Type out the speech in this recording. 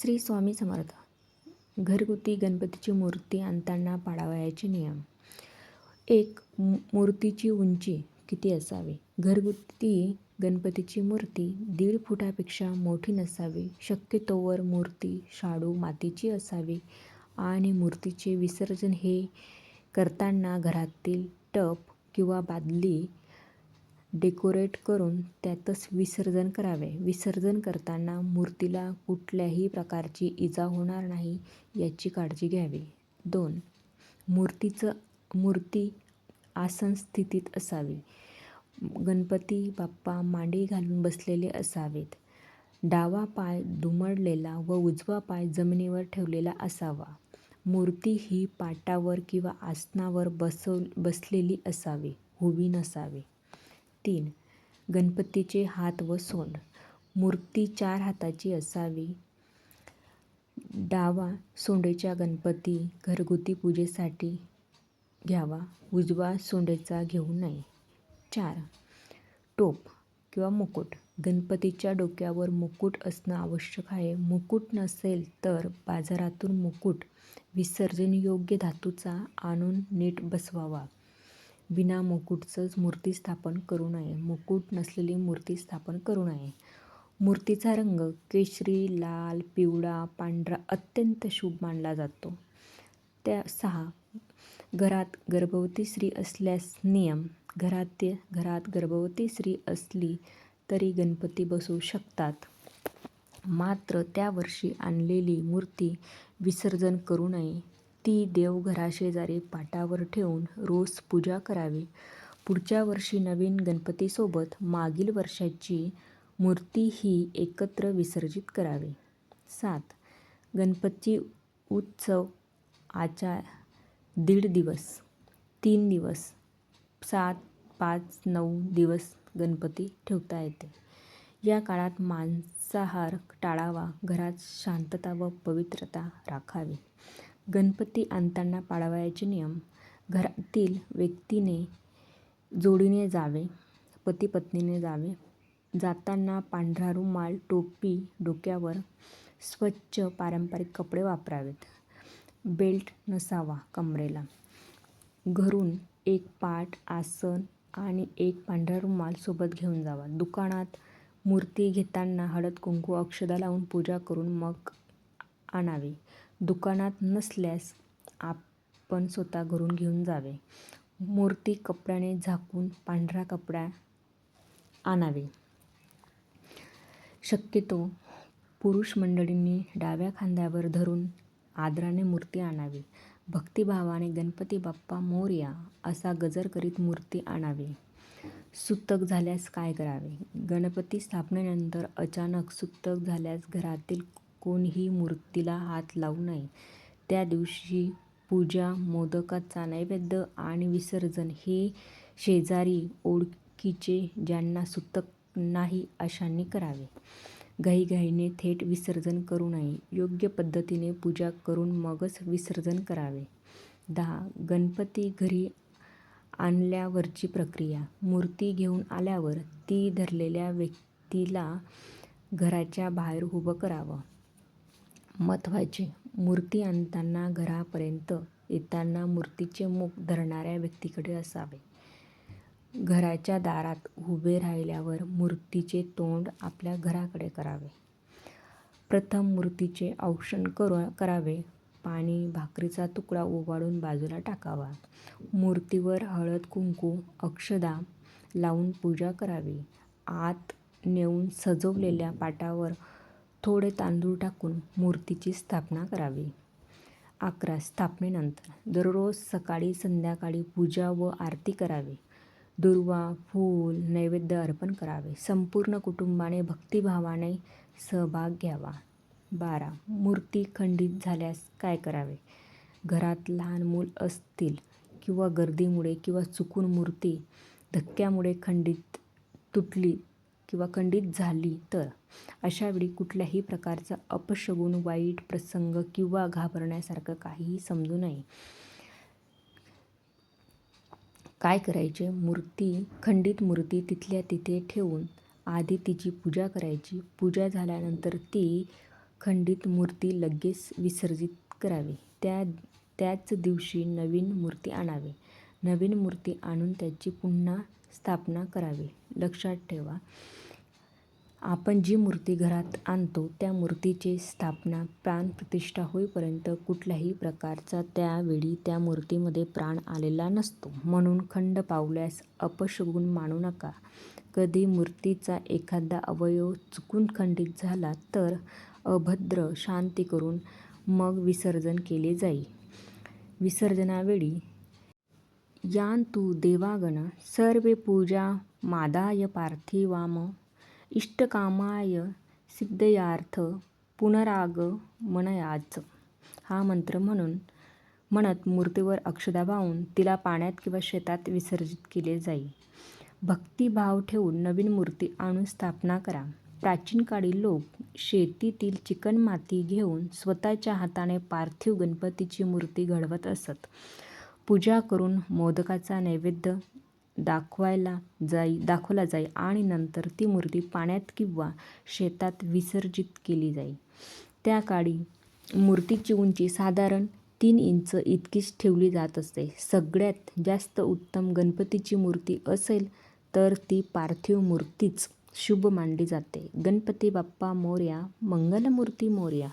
श्री स्वामी समर्थ. घरगुती गणपतीची मूर्ती आणताना पाळावयाचे नियम. एक मूर्तीची उंची किती असावी? घरगुती गणपतीची मूर्ती दीड फुटापेक्षा मोठी नसावी. शक्यतोवर मूर्ती शाडू मातीची असावी आणि मूर्तीचे विसर्जन हे करताना घरातील टप किंवा बादली डेकोरेट करून त्यातच विसर्जन करावे. विसर्जन करताना मूर्तीला कुठल्याही प्रकारची इजा होणार नाही याची काळजी घ्यावी. दोन मूर्तीचं मूर्ती आसन स्थितीत असावी. गणपती बाप्पा मांडी घालून बसलेले असावेत. डावा पाय दुमडलेला व उजवा पाय जमिनीवर ठेवलेला असावा. मूर्ती ही पाटावर किंवा आसनावर बसव बसलेली असावी उभी नसावी. तीन. गणपतीचे हात व सोंड. मूर्ती चार हाताची असावी. डावा सोंडेचा गणपती घरगुती पूजेसाठी घ्यावा. उजवा सोंडेचा घेऊ नये. चार. टोप किंवा मुकुट. गणपतीच्या डोक्यावर मुकुट असणं आवश्यक आहे. मुकुट नसेल तर बाजारातून मुकुट विसर्जनयोग्य धातूचा आणून नीट बसवावा. बिना मुकुटचंच मूर्ती स्थापन करू नये. मुकुट नसलेली मूर्ती स्थापन करू नये. मूर्तीचा रंग केशरी लाल पिवळा पांढरा अत्यंत शुभ मानला जातो. त्या सहा घरात गर्भवती स्त्री असल्यास नियम घरात घरात गर्भवती स्त्री असली तरी गणपती बसू शकतात. मात्र त्या वर्षी आणलेली मूर्ती विसर्जन करू नये. ती देवघराशेजारी पाटावर ठेवून रोज पूजा करावी. पुढच्या वर्षी नवीन गणपतीसोबत मागील वर्षाची मूर्ती ही एकत्र विसर्जित करावी. सात. गणपती उत्सव आचार दीड दिवस तीन दिवस सात पाच नऊ दिवस गणपती ठेवता येते. या काळात मांसाहार टाळावा घरात शांतता व पवित्रता राखावी. गणपती आणताना पाळावयाचे नियम. घरातील व्यक्तीने जोडीने जावे पती पत्नीने जावे. जाताना पांढरा रुमाल टोपी डोक्यावर स्वच्छ पारंपरिक कपडे वापरावेत. बेल्ट नसावा कमरेला. घरून एक पाट आसन आणि एक पांढरा रुमाल सोबत घेऊन जावा. दुकानात मूर्ती घेताना हळद कुंकू अक्षदा लावून पूजा करून मग आणावी. दुकानात नसल्यास आपण स्वतः घरून घेऊन जावे. मूर्ती कपड्याने झाकून पांढरा कपडा आणावे. शक्यतो पुरुष मंडळींनी डाव्या खांद्यावर धरून आदराने मूर्ती आणावी. भक्तिभावाने गणपती बाप्पा मोरया असा गजर करीत मूर्ती आणावी. सुतक झाल्यास काय करावे? गणपती स्थापनेनंतर अचानक सुतक झाल्यास घरातील कोणीही मूर्तीला हात लावू नये. त्या दिवशी पूजा मोदकाचा नैवेद्य आणि विसर्जन हे शेजारी ओळखीचे ज्यांना सुतक नाही अशांनी करावे. घाईघाईने थेट विसर्जन करू नये. योग्य पद्धतीने पूजा करून मगच विसर्जन करावे. दहा. गणपती घरी आणल्यावरची प्रक्रिया. मूर्ती घेऊन आल्यावर ती धरलेल्या व्यक्तीला घराच्या बाहेर उभं करावं. महत्त्वाचे. मूर्ती आणताना घरापर्यंत येताना मूर्तीचे मुख धरणाऱ्या व्यक्तीकडे असावे. घराच्या दारात उभे राहिल्यावर मूर्तीचे तोंड आपल्या घराकडे करावे. प्रथम मूर्तीचे औक्षण करो करावे. पाणी भाकरीचा तुकडा ओवाळून बाजूला टाकावा. मूर्तीवर हळद कुंकू अक्षदा लावून पूजा करावी. आत नेऊन सजवलेल्या पाटावर थोडे तांदूळ टाकून मूर्तीची स्थापना करावी. अकरा स्थापनेनंतर दररोज सकाळी संध्याकाळी पूजा व आरती करावी. दुर्वा फूल नैवेद्य अर्पण करावे. संपूर्ण कुटुंबाने भक्तिभावाने सहभाग घ्यावा. बारा मूर्ती खंडित झाल्यास काय करावे? घरात लहान मूल असतील किंवा गर्दीमुळे किंवा चुकून मूर्ती धक्क्यामुळे खंडित तुटली किंवा खंडित झाली तर? अशावेळी कुठल्याही प्रकारचा अपशगुन वाईट प्रसंग किंवा घाबरण्यासारखं काहीही समजू नये. काय करायचे? मूर्ती खंडित मूर्ती तिथल्या तिथे ठेवून आधी तिची पूजा करायची. पूजा झाल्यानंतर ती खंडित मूर्ती लगेच विसर्जित करावी. त्या त्याच दिवशी नवीन मूर्ती आणावी. नवीन मूर्ती आणून त्याची पुन्हा स्थापना करावी. लक्षात ठेवा. आपण जी मूर्ती घरात आणतो त्या मूर्तीची स्थापना प्राणप्रतिष्ठा होईपर्यंत कुठल्याही प्रकारचा त्यावेळी त्या मूर्तीमध्ये प्राण आलेला नसतो. म्हणून खंड पावल्यास अपशगुन मानू नका. कधी मूर्तीचा एखादा अवयव चुकून खंडित झाला तर अभद्र शांती करून मग विसर्जन केले जाई. विसर्जनावेळी यान्तु देवागण सर्वे पूजा मादाय पार्थिवाम इष्टकामाय सिद्धयार्थ पुनरागमनयाच हा मंत्र म्हणून म्हणत मूर्तीवर अक्षदा वाहून तिला पाण्यात किंवा शेतात विसर्जित केले जाई. भक्तिभाव ठेवून नवीन मूर्ती आणून स्थापना करा. प्राचीन काळी लोक शेतीतील चिकणमाती घेऊन स्वतःच्या हाताने पार्थिव गणपतीची मूर्ती घडवत असत. पूजा करून मोदकाचा नैवेद्य दाखवायला जाई दाखवला जाई आणि नंतर ती मूर्ती पाण्यात किंवा शेतात विसर्जित केली जाई. त्या काळी मूर्तीची उंची साधारण तीन इंच इतकीच ठेवली जात असते. सगळ्यात जास्त उत्तम गणपतीची मूर्ती असेल तर ती पार्थिव मूर्तीच शुभ मानली जाते. गणपती बाप्पा मोर्या मंगलमूर्ती मोर्या.